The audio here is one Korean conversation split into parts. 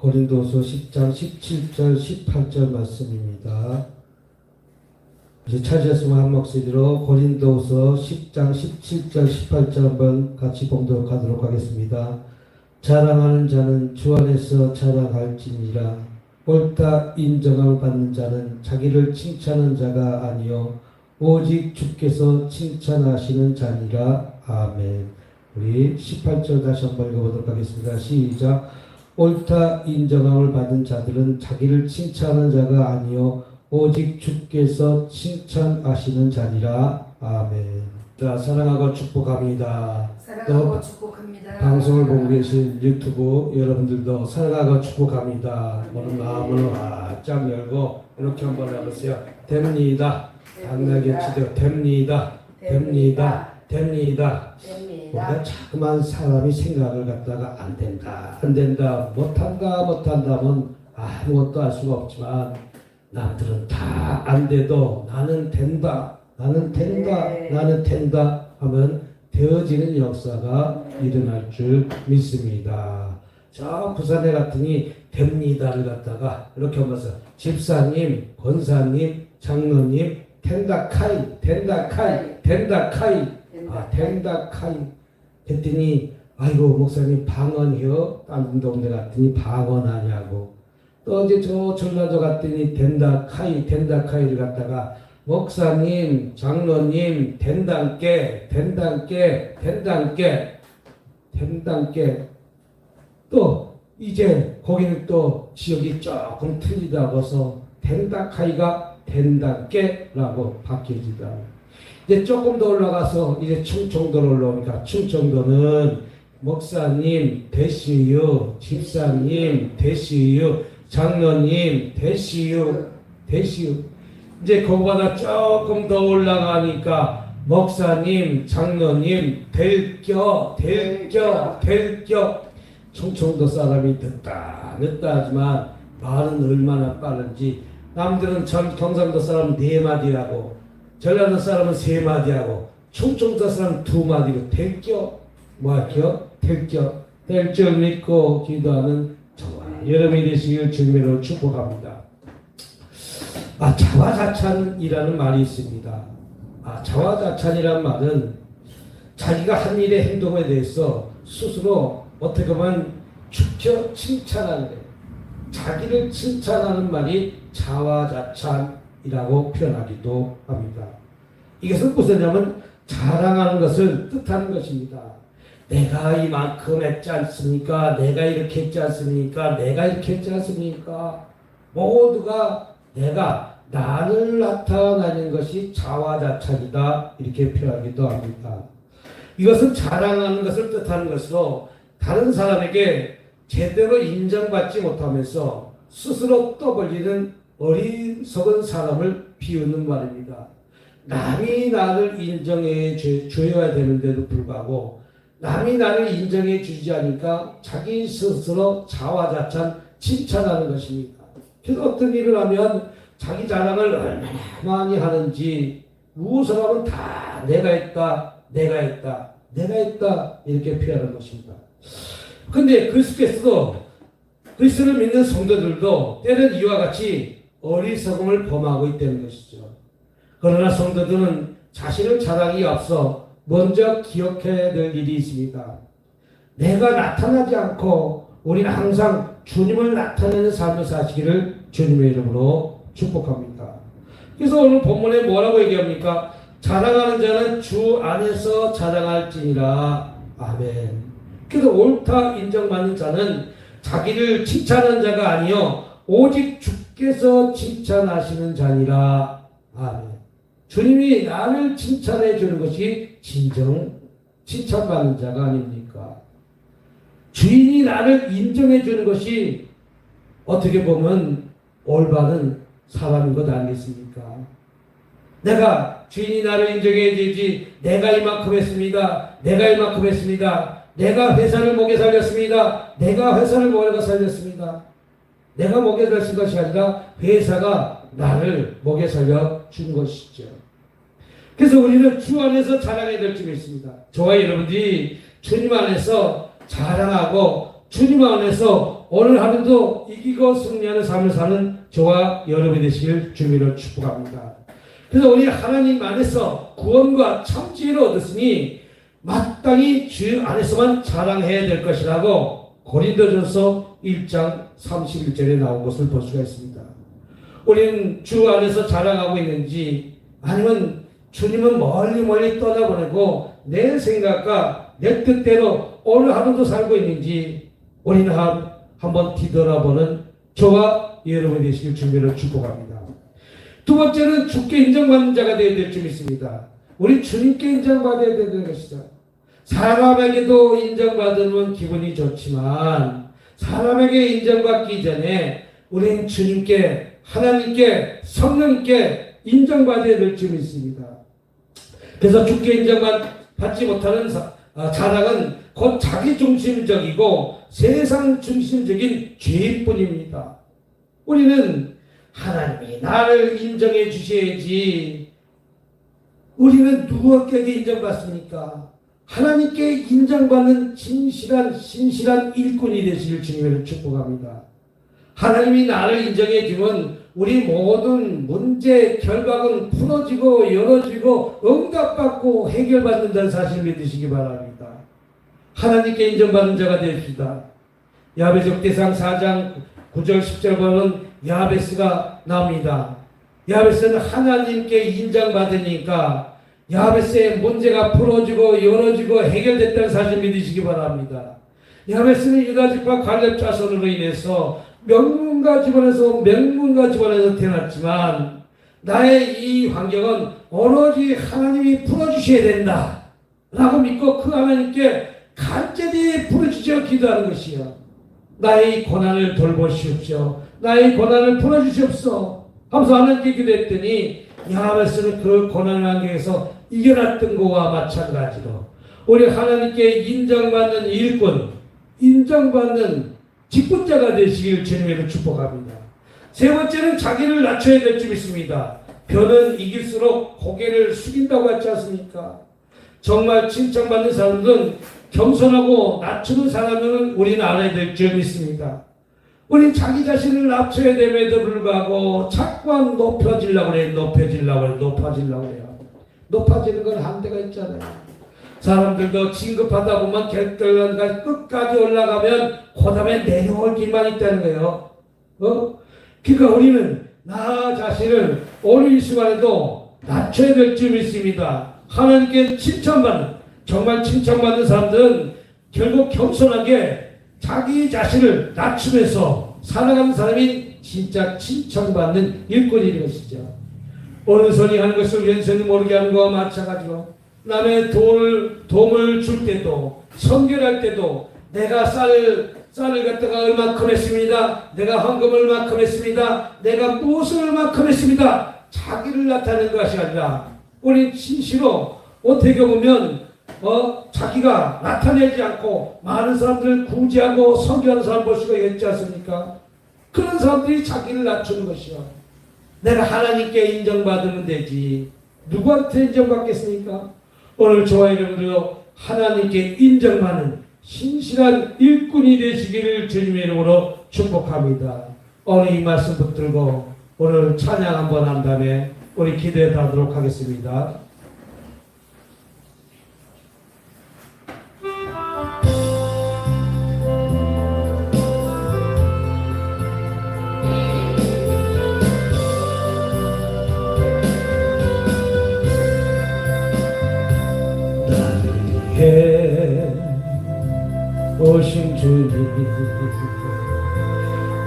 고린도서 10장 17절 18절 말씀입니다. 이제 찾으셨으면 한 목소리로 고린도서 10장 17절 18절 한번 같이 봉독하도록 하겠습니다. 자랑하는 자는 주 안에서 자랑할지니라 옳다 인정함을 받는 자는 자기를 칭찬하는 자가 아니요 오직 주께서 칭찬하시는 자니라 아멘. 우리 18절 다시 한번 읽어보도록 하겠습니다. 시작. 옳다 인정함을 받은 자들은 자기를 칭찬하는 자가 아니요 오직 주께서 칭찬하시는 자니라 아멘. 자 사랑하고 축복합니다. 사랑하고 축복합니다. 방송을 보고 계신 유튜브 여러분들도 사랑하고 축복합니다. 오늘 마음을 활짝 열고 이렇게 한번 해보세요. 됩니다. 당나게 치되 됩니다. 됩니다. 됩니다. 우리가 됩니다. 자꾸만 사람이 생각을 갖다가 안 된다, 안 된다, 못한다, 못한다면 아무것도 할 수가 없지만 남들은 다 안 돼도 나는 된다, 나는 된다, 네. 나는 된다 하면 되어지는 역사가 일어날 줄 믿습니다. 저 부산에 갔더니 됩니다를 갖다가 이렇게 하면서 집사님, 권사님, 장로님, 텐다카이, 텐다카이, 텐다카이. 아, 텐다카이 했더니 아이고 목사님 방언이요? 다른 동네 갔더니 방언하냐고 또 이제 저 전라도 갔더니 텐다카이 텐다카이를 갖다가 목사님 장로님 된단께 된단께 된단께 된단께 또 이제 거기는 또 지역이 조금 틀리다고 해서 텐다카이가 된단께라고 바뀌어지다 이제 조금 더 올라가서 이제 충청도로 올라오니까 충청도는 목사님 되시유, 집사님 되시유, 장로님 되시유, 되시유. 이제 그거보다 조금 더 올라가니까 목사님, 장로님 될겨, 될겨, 될겨. 충청도 사람이 듣다, 늦다 하지만 말은 얼마나 빠른지 남들은 전 경상도 사람 네 마디라고 전라도 사람은 세 마디하고 충청도 사람 두 마디로 될겨 뭐할겨 될겨 될줄 믿고 기도하는 저와 여러분이 되시길 주님으로 축복합니다. 아 자화자찬이라는 말이 있습니다. 아 자화자찬이라는 말은 자기가 한 일의 행동에 대해서 스스로 어떻게 보면 축혀 칭찬하는 거예요. 자기를 칭찬하는 말이 자화자찬 이라고 표현하기도 합니다. 이것은 무엇이냐면 자랑하는 것을 뜻하는 것입니다. 내가 이만큼 했지 않습니까? 내가 이렇게 했지 않습니까? 내가 이렇게 했지 않습니까? 모두가 내가 나를 나타내는 것이 자화자찬이다 이렇게 표현하기도 합니다. 이것은 자랑하는 것을 뜻하는 것으로 다른 사람에게 제대로 인정받지 못하면서 스스로 떠벌리는 어리석은 사람을 비우는 말입니다. 남이 나를 인정해 주- 줘야 되는데도 불구하고 남이 나를 인정해 주지 않으니까 자기 스스로 자화자찬 칭찬하는 것입니다. 그래서 어떤 일을 하면 자기 자랑을 얼마나 많이 하는지 무엇을 하면 다 내가 했다, 내가 했다, 내가 했다 이렇게 표현하는 것입니다. 근데 그리스도께서도 그리스도를 믿는 성도들도 때는 이와 같이 어리석음을 범하고 있다는 것이죠. 그러나 성도들은 자신을 자랑이 앞서 먼저 기억해야 될 일이 있습니다. 내가 나타나지 않고 우리는 항상 주님을 나타내는 삶을 사시기를 주님의 이름으로 축복합니다. 그래서 오늘 본문에 뭐라고 얘기합니까? 자랑하는 자는 주 안에서 자랑할지니라. 아멘. 그래서 옳다 인정받는 자는 자기를 칭찬하는 자가 아니요 오직 주 께서 칭찬하시는 자니라. 아멘. 주님이 나를 칭찬해 주는 것이 진정 칭찬받는 자가 아닙니까? 주인이 나를 인정해 주는 것이 어떻게 보면 올바른 사람인 것 아니겠습니까? 내가 주인이 나를 인정해 주지 내가 이만큼 했습니다. 내가 이만큼 했습니다. 내가 회사를 먹여 살렸습니다. 내가 회사를 먹여 살렸습니다. 내가 먹여 살린 것이 아니라 회사가 나를 먹여 살려 준 것이죠. 그래서 우리는 주 안에서 자랑해야 될 점이 있습니다. 저와 여러분들이 주님 안에서 자랑하고 주님 안에서 오늘 하루도 이기고 승리하는 삶을 사는 저와 여러분이 되시길 주님으로 축복합니다. 그래서 우리 하나님 안에서 구원과 참지를 얻었으니 마땅히 주 안에서만 자랑해야 될 것이라고 고린도전서 1장 31절에 나온 것을 볼 수가 있습니다. 우리는 주 안에서 자랑하고 있는지 아니면 주님은 멀리 멀리 떠나보내고 내 생각과 내 뜻대로 오늘 하루도 살고 있는지 우리는 한, 한번 뒤돌아보는 저와 여러분이 되시길 주님으로 축복합니다. 두 번째는 주께 인정받는 자가 되어야 될 줄 믿습니다. 우리 주님께 인정받아야 되는 것이죠. 사람에게도 인정받으면 기분이 좋지만 사람에게 인정받기 전에 우리는 주님께 하나님께 성령님께 인정받아야 될줄 믿습니다. 그래서 주께 인정받지 못하는 사- 아, 자랑은 곧 자기 중심적이고 세상 중심적인 죄뿐입니다. 우리는 하나님이 나를 인정해 주셔야지 우리는 누구에게 인정받습니까? 하나님께 인정받는 진실한 신실한 일꾼이 되시길 주님을 축복합니다. 하나님이 나를 인정해 주면 우리 모든 문제 결박은 풀어지고 열어지고 응답받고 해결받는다는 사실을 믿으시기 바랍니다. 하나님께 인정받는 자가 됩시다. 야베적 대상 4장 9절 10절 보면 야베스가 나옵니다. 야베스는 하나님께 인정받으니까 야베스의 문제가 풀어지고 열어지고 해결됐다는 사실 믿으시기 바랍니다. 야베스는 유다집과 갈렙 자손으로 인해서 명문가 집안에서 명문가 집안에서 태어났지만 나의 이 환경은 오로지 하나님이 풀어주셔야 된다. 라고 믿고 그 하나님께 간절히 부르짖어 기도하는 것이요. 나의 고난을 돌보시옵시오. 나의 고난을 풀어주시옵소서. 하면서 하나님께 기도했더니 야베스는 그 고난 환경에서 이겨났던 것과 마찬가지로 우리 하나님께 인정받는 일꾼, 인정받는 직분자가 되시길 주님으로 축복합니다. 세 번째는 자기를 낮춰야 될 줄 믿습니다. 변은 이길수록 고개를 숙인다고 했지 않습니까? 정말 칭찬받는 사람들은 겸손하고 낮추는 사람은 우리는 알아야 될 줄 믿습니다. 우린 자기 자신을 낮춰야 됨에도 불구하고 자꾸 높여지려고 그래, 높여지려고 그래, 높아지려고 그래요. 높아지는 건 한계가 있잖아요. 사람들도 진급하다 보면 결단까지 끝까지 올라가면 그 다음에 내려올 길만 있다는 거예요. 어? 그러니까 우리는 나 자신을 오늘 이 시간에도 낮춰야 될 줄 믿습니다. 하나님께 칭찬받는 정말 칭찬받는 사람들은 결국 겸손하게 자기 자신을 낮추면서 살아가는 사람이 진짜 칭찬받는 일꾼이 되는 것이죠. 선이 하는 것을 왼손이 모르게 하는 것과 마찬가지로 남의 돈을 도움을 줄 때도 선결할 때도 내가 쌀 쌀을 갖다가 얼마큼 했습니다. 내가 헌금을 얼마큼 했습니다. 내가 무엇을 얼마큼 했습니다. 자기를 나타내는 것이 아니라 우리 진실로 어떻게 보면 어 자기가 나타내지 않고 많은 사람들을 구제하고 선교하는 사람 볼 수가 있지 않습니까? 그런 사람들이 자기를 낮추는 것이요. 내가 하나님께 인정받으면 되지. 누구한테 인정받겠습니까? 오늘 저와 여러분들도 하나님께 인정받는 신실한 일꾼이 되시기를 주님의 이름으로 축복합니다. 오늘 이 말씀 붙들고 오늘 찬양 한번 한 다음에 우리 기도해 가도록 하겠습니다. 주님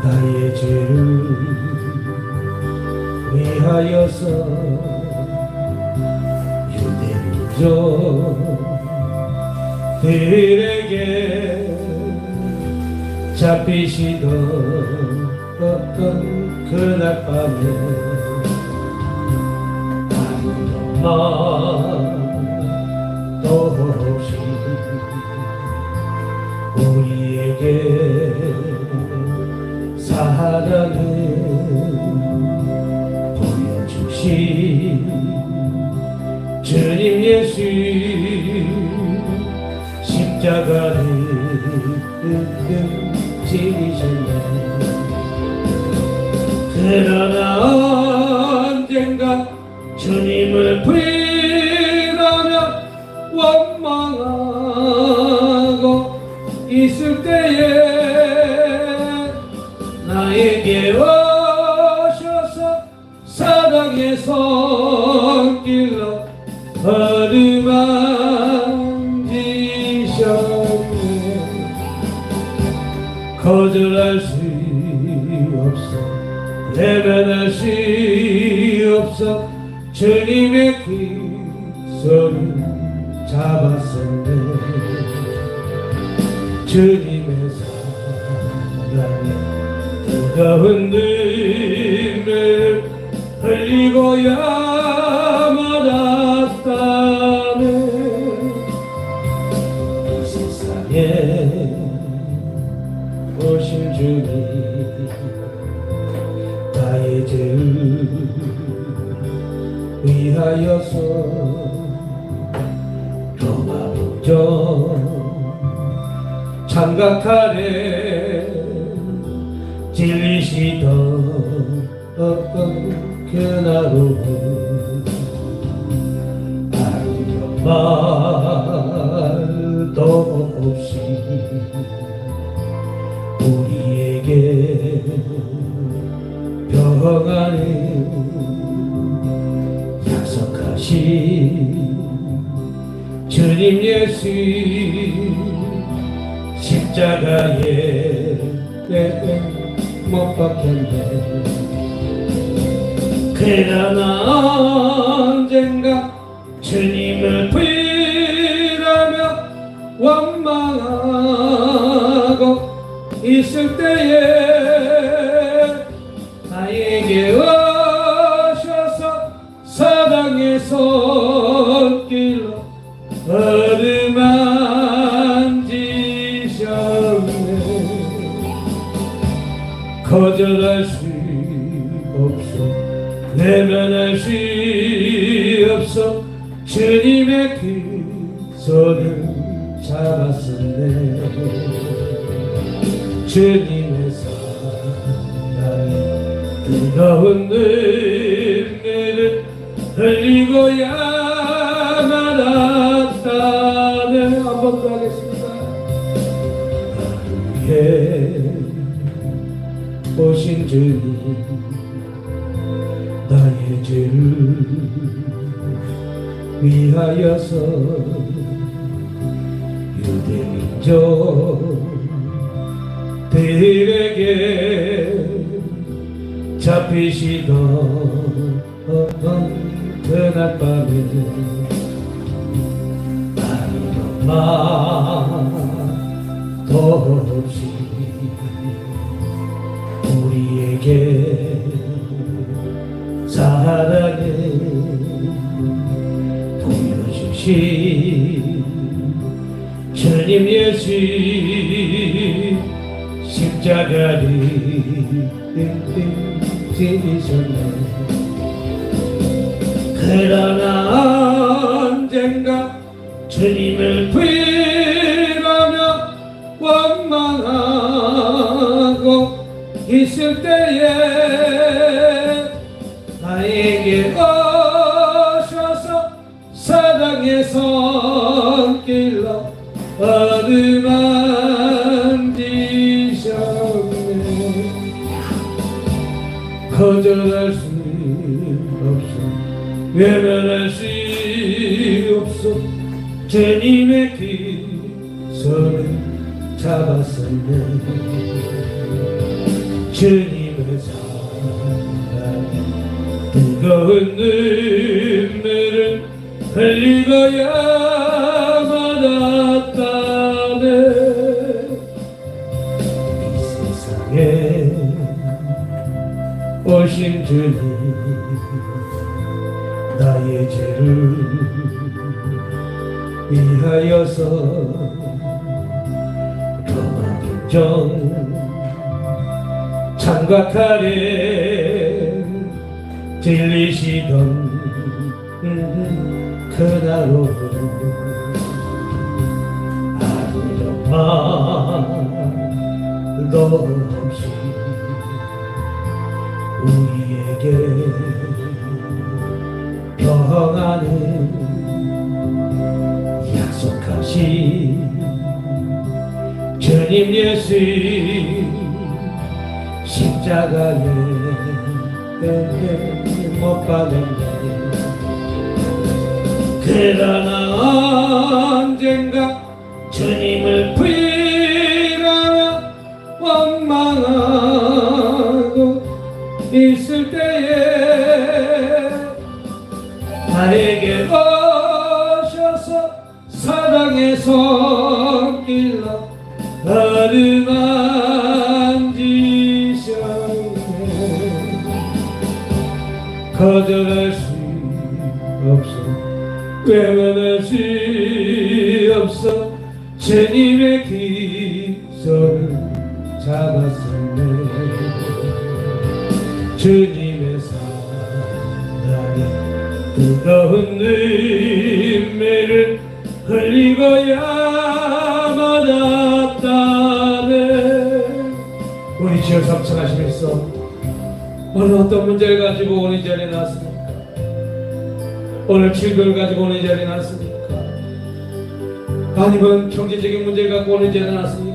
나의 죄를 위하여서 유대민족들에게 잡히시던 어떤 그날 밤에 아무도 우 리에게 사랑을 보여주신 주님 예수 십자가를 하시네 그러나 언젠가 주님을 부인 때에 나에게 오셔서 사랑의 손길로 어루만지셨네. 거절할 수 없어. 내면할 수 없어. 주님의 오신 주님 나의 죄를 위하여서 로마 북쪽 장각하래 진리시던 그날로 아무 말도 없이 우리에게 평안을 약속하신 주님 예수 십자가에 못 박혔네 그러나 언젠가 주님을 부인하며 원망하고 있을 때에 나에게 손을 잡았었네 주님의 사랑에 뜨거운 눈물을 흘리고야 말았다네 한번 더 하겠습니다. 하루에 오신 주님 나의 죄를 위하여서 유대민족 들에게 잡히시던 그날 밤에 아무런 말도 없이 우리에게 예수 십자가를 지으셨네. 그러나 언젠가 주님을 부인하며 원망하고 있을 때에 나에게 오셔서 사랑의 손길로 거절할 수 없어. 외면할 수 없어. 주님의 그 손을 잡았었네. 주님의 사랑에 뜨거운 눈물을 흘리고야 주님 나의 죄를 위하여서 로마 궁정 장각하래 들리시던 그날로 아무 평안을 약속하신 주님 예수 십자가에 못 받았네. 그러나 언젠가 주님을 부여 나에게 오셔서 사랑의 손길로 나를 만지셨네 거절할 수 없어 외면할 수 없어. 주님의 길 뜨거운 눈매를 흘리고야 만았다네 우리 지어 삼천 하시면서 오늘 어떤 문제를 가지고 오늘 자리에 나왔습니까? 오늘 질병을 가지고 오늘 자리에 나왔습니까? 아니면 경제적인 문제를 갖고 오늘 자리에 나왔습니까?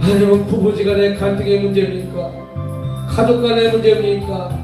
아니면 부부지간의 갈등의 문제입니까? 가족 간의 문제입니까?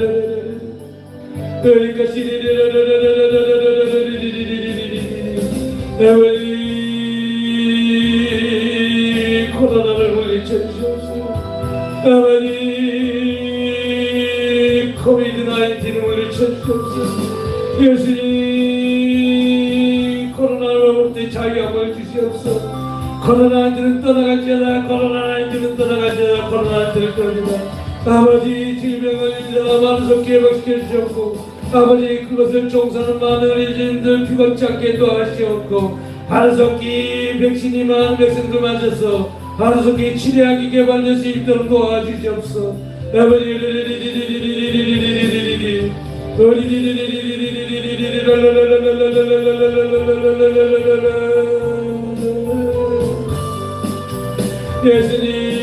그러니까 아버지 코로나를 물리쳐주시옵소서 아버지 코비드 나인틴을 물리쳐주시옵소서 예수님 코로나를 먹때 자유함을 주시옵소서 코로나 한줄은 떠나갈지어다 코로나 한줄은 떠나갈지어다 코로나 한줄을 떠나다 아버지 질병을 인자가 마음속에 회복시켜 주옵고 아버지 그것을 종사는 많은 이진들 피겁잡게도 하시옵고 하루속히 백신이 많은 백성들 맞아서 하루속히 치료하기 개발될 수 있도록 도와주시옵소. 아버지 리리리리리리리리리리리리리리리 예수님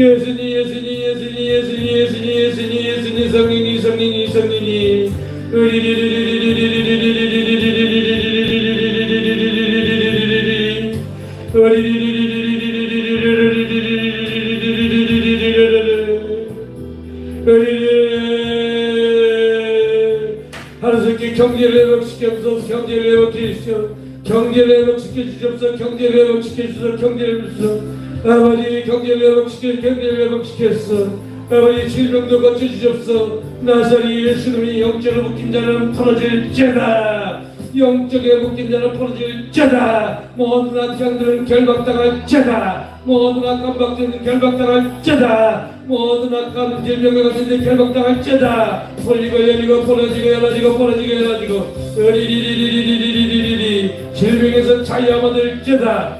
Yesini yesini yesini yesini yesini yesini yesini samini samini samini. 하나님께 경제를 회복시켜서 경제를 회복시켜 경제를 회복시켜 주옵소서 경제를 회복시켜 주옵소서 경제를 주옵소서 아버지 경제를 회복시켜 경제를 회복시켰어. 아버지 질병도 고쳐주셨어 나사리 예수님이 영적으로 묶인 자는 풀어질 죄다. 영적에 묶인 자는 풀어질 죄다. 모든 악장들은 결박당할 죄다. 모든 악한 박들은 결박당할 죄다. 모든 악한 질병과 같은 데 결박당할 죄다. 풀리고 열리고 풀어지고 열어지고 풀어지고 열어지고. 으리리리리리리리리리. 질병에서 자유함을 죄다.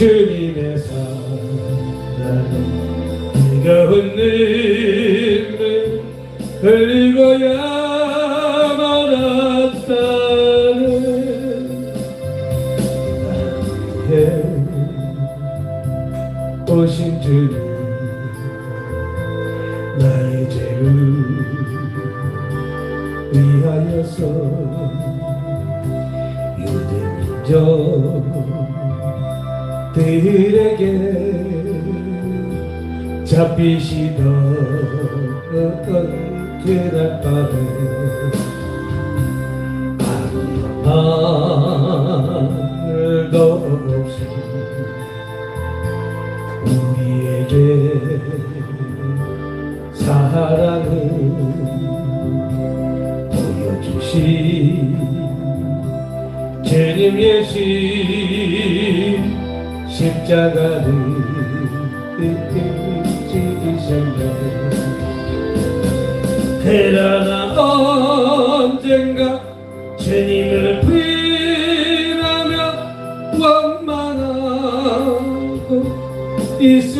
주님의 사랑 비가 웃는데 흘리고야 말았다는 나한테 오신 주님. 유대민족들에게 잡히시던 그날 밤에 말도 없이 우리에게 사랑을 보여주신 주님 예수 십자가를 지으셨네. 그러나 언젠가 주님을 부인하며 원망하고 있을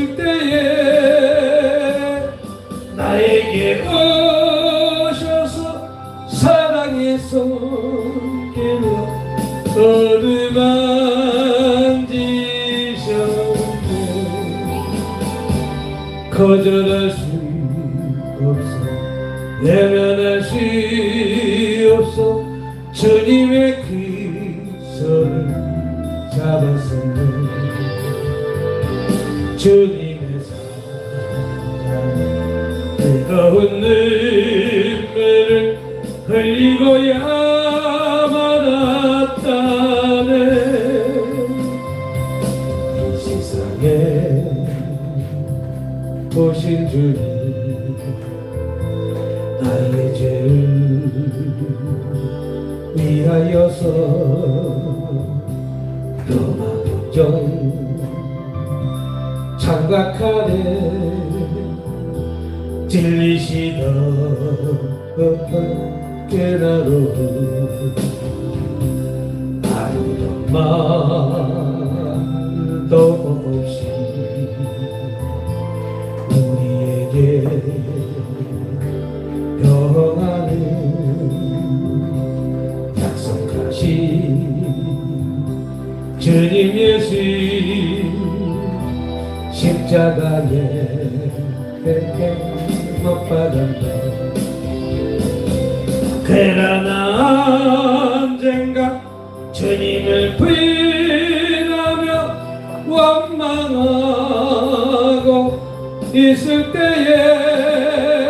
없어. 내면할 수 없어 주님의 그 손을 잡았었네 주님의 사랑 뜨거운 눈물을 흘리고야 말았다네. 이 세상에 보신 주님 법정 장박하네. 진리시던 깨나로 아무런 말 십자가에 못 박았네 그러나 언젠가 주님을 부인하며 원망하고 있을 때에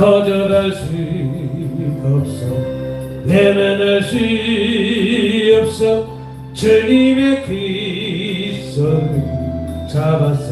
거절할 수 없어. 내면할 수 없어. 주님의 그손 잡았었